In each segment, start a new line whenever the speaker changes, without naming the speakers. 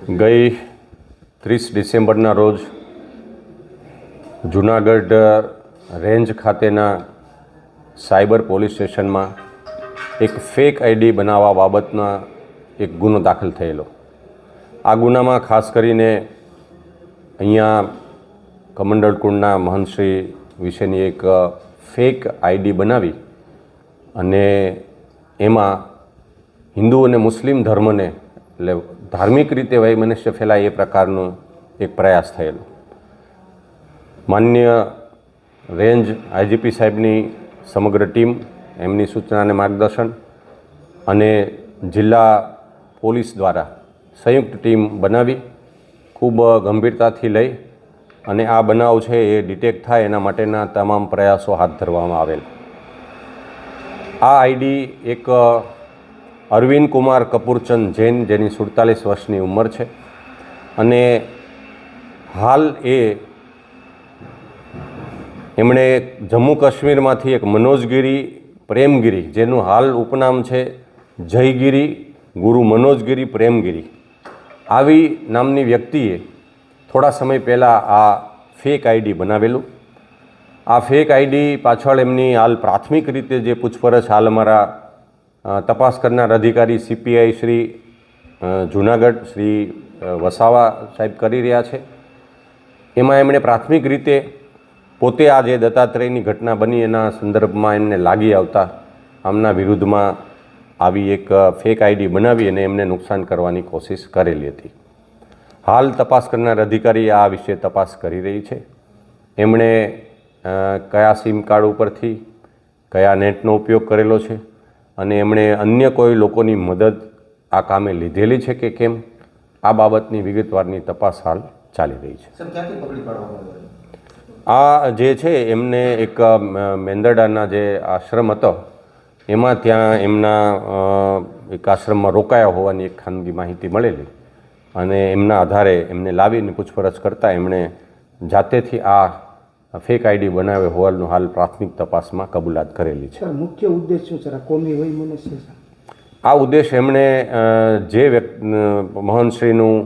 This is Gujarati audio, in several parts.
ગઈ ત્રીસ ડિસેમ્બરના રોજ જુનાગઢ રેન્જ ખાતેના સાયબર પોલીસ સ્ટેશનમાં એક ફેક આઈડી બનાવવા બાબતના એક ગુનો દાખલ થયેલો. આ ગુનામાં ખાસ કરીને અહીંયા કમંડળ કુંડના મહંતશ્રી વિશેની એક ફેક આઈડી બનાવી અને એમાં હિન્દુ અને મુસ્લિમ ધર્મને એટલે ધાર્મિક રીતે વૈમનસ્ય ફેલાય એ પ્રકારનો એક પ્રયાસ થયેલો. માન્ય રેન્જ આઈજીપી સાહેબની સમગ્ર ટીમ, એમની સૂચના અને માર્ગદર્શન અને જિલ્લા પોલીસ દ્વારા સંયુક્ત ટીમ બનાવી, ખૂબ ગંભીરતાથી લઈ અને આ બનાવ છે એ ડિટેક્ટ થાય એના માટેના તમામ પ્રયાસો હાથ ધરવામાં આવેલ. આ આઈડી એક અરવિંદ કુમાર કપૂરચંદ જૈન, જેની સુડતાલીસ વર્ષની ઉંમર છે. અને હાલ એ એમણે જમ્મુ કાશ્મીરમાંથી એક મનોજગીરી પ્રેમગીરી, જેનું હાલ ઉપનામ છે જયગીરી, ગુરુ મનોજગીરી પ્રેમગીરી. આવી નામની વ્યક્તિએ થોડા સમય પહેલાં આ ફેક આઈડી બનાવેલું. આ ફેક આઈડી પાછળ એમની હાલ પ્રાથમિક રીતે જે પૂછપરછ હાલ અમારા તપાસ કરનાર અધિકારી સીપીઆઈ શ્રી જુનાગઢ શ્રી વસાવા સાહેબ કરી રહ્યા છે. એમાં એમણે પ્રાથમિક રીતે પોતે આ જે દત્તાત્રેયની ઘટના બની એના સંદર્ભમાં એમને લાગી આવતા આમના વિરુદ્ધમાં આવી એક ફેક આઈડી બનાવી અને એમને નુકસાન કરવાની કોશિશ કરેલી હતી. હાલ તપાસ કરનાર અધિકારી આ વિશે તપાસ કરી રહી છે. એમણે કયા સિમ કાર્ડ ઉપરથી કયા નેટનો ઉપયોગ કરેલો છે અને એમણે અન્ય કોઈ લોકોની મદદ આ કામે લીધેલી છે કે કેમ? આ બાબતની વિગતવારની તપાસ હાલ ચાલી રહી છે. આ જે છે એમને એક મેંદરડાના જે આશ્રમ હતો એમાં ત્યાં એમના એક આશ્રમમાં રોકાયા હોવાની એક ખાનગી માહિતી મળેલી અને એમના આધારે એમને લાવીને પૂછપરછ કરતાં એમણે જાતેથી આ ફેક આઈડી બનાવે હોવાનું હાલ પ્રાથમિક તપાસમાં કબૂલાત કરેલી છે.
મુખ્ય ઉદ્દેશ શું છે? આ કોમી હોય મને
આ ઉદ્દેશ એમણે જે મોહનશ્રીનું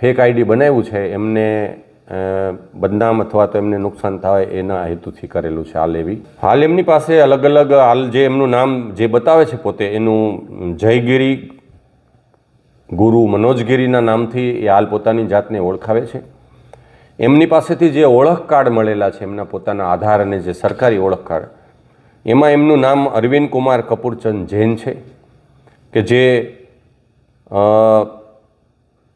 ફેક આઈડી બનાવ્યું છે એમને બદનામ અથવા તો એમને નુકસાન થાય એના હેતુથી કરેલું છે હાલ એવી. હાલ એમની પાસે અલગ અલગ હાલ જે એમનું નામ જે બતાવે છે પોતે એનું જયગીરી ગુરુ મનોજગીરીના નામથી એ હાલ પોતાની જાતને ઓળખાવે છે. એમની પાસેથી જે ઓળખ કાર્ડ મળેલા છે, એમના પોતાના આધાર અને જે સરકારી ઓળખ કાર્ડ, એમાં એમનું નામ અરવિંદ કુમાર કપૂરચંદ જૈન છે, કે જે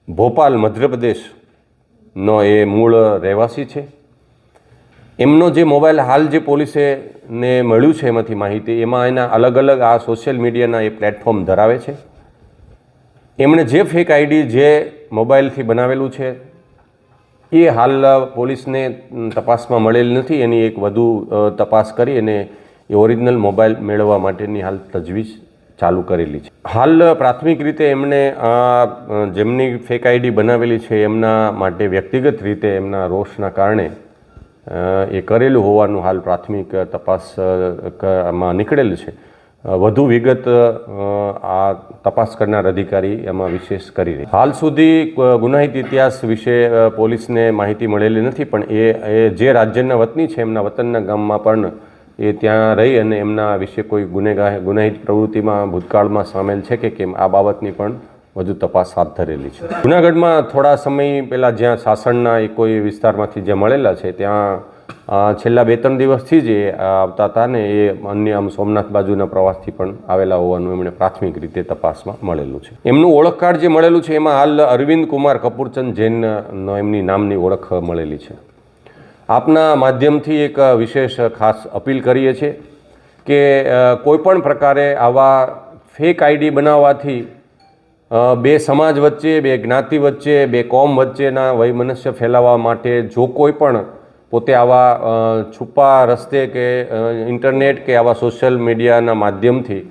ભોપાલ, મધ્યપ્રદેશનો એ મૂળ રહેવાસી છે. એમનો જે મોબાઈલ હાલ જે પોલીસે ને મળ્યું છે એમાંથી માહિતી, એમાં એના અલગ અલગ આ સોશિયલ મીડિયાના એ પ્લેટફોર્મ ધરાવે છે. એમણે જે ફેક આઈડી જે મોબાઈલથી બનાવેલું છે એ હાલ પોલીસને તપાસમાં મળેલ નથી. એની એક વધુ તપાસ કરી અને એ ઓરિજિનલ મોબાઈલ મેળવવા માટેની હાલ તજવીજ ચાલુ કરેલી છે. હાલ પ્રાથમિક રીતે એમણે આ જેમની ફેક આઈડી બનાવેલી છે, એમના માટે વ્યક્તિગત રીતે એમના રોષના કારણે એ કરેલું હોવાનું હાલ પ્રાથમિક તપાસમાં નીકળેલું છે. વધુ વિગત આ તપાસ કરનાર અધિકારી એમાં વિશેષ કરી રહી હાલ સુધી ગુનાહિત ઇતિહાસ વિશે પોલીસને માહિતી મળેલી નથી, પણ એ એ જે રાજ્યના વતની છે, એમના વતનના ગામમાં પણ એ ત્યાં રહી અને એમના વિશે કોઈ ગુનેગાર, ગુનાહિત પ્રવૃત્તિમાં ભૂતકાળમાં સામેલ છે કે કેમ, આ બાબતની પણ વધુ તપાસ હાથ ધરેલી છે. જુનાગઢમાં થોડા સમય પહેલાં જ્યાં સાસણના એ કોઈ વિસ્તારમાંથી જે મળેલા છે, ત્યાં છેલ્લા બે ત્રણ દિવસથી જ એ આવતા હતા ને એ અન્ય આમ સોમનાથ બાજુના પ્રવાસથી પણ આવેલા હોવાનું એમણે પ્રાથમિક રીતે તપાસમાં મળેલું છે. એમનું ઓળખ કાર્ડ જે મળેલું છે એમાં હાલ અરવિંદ કુમાર કપૂરચંદ જૈન એમની નામની ઓળખ મળેલી છે. આપના માધ્યમથી એક વિશેષ ખાસ અપીલ કરીએ છીએ કે કોઈપણ પ્રકારે આવા ફેક આઈડી બનાવવાથી બે સમાજ વચ્ચે, બે જ્ઞાતિ વચ્ચે, બે કોમ વચ્ચેના વૈમનસ્ય ફેલાવવા માટે જો કોઈ પણ પોતે આવા છુપા રસ્તે કે ઇન્ટરનેટ કે આવા સોશિયલ મીડિયાના માધ્યમથી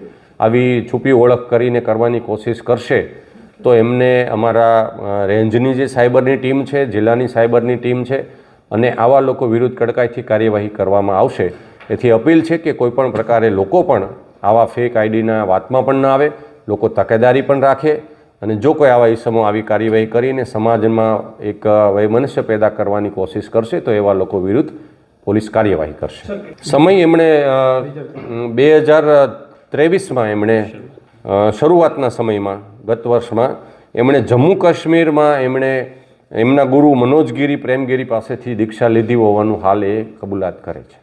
આવી છુપી ઓળખ કરીને કરવાની કોશિશ કરશે, તો એમને અમારા રેન્જની જે સાયબરની ટીમ છે, જિલ્લાની સાયબરની ટીમ છે, અને આવા લોકો વિરુદ્ધ કડકાઈથી કાર્યવાહી કરવામાં આવશે. એથી અપીલ છે કે કોઈપણ પ્રકારે લોકો પણ આવા ફેક આઈડીના વાતમાં પણ ન આવે, લોકો તકેદારી પણ રાખે અને જો કોઈ આવા ઈસમો આવી કાર્યવાહી કરીને સમાજમાં એક વૈમનસ્ય પેદા કરવાની કોશિશ કરશે, તો એવા લોકો વિરુદ્ધ પોલીસ કાર્યવાહી કરશે. સમય એમણે બે હજાર ત્રેવીસમાં એમણે શરૂઆતના સમયમાં, ગત વર્ષમાં એમણે જમ્મુ કાશ્મીરમાં એમણે એમના ગુરુ મનોજગીરી પ્રેમગીરી પાસેથી દીક્ષા લીધી હોવાનું હાલ એ કબૂલાત કરે છે.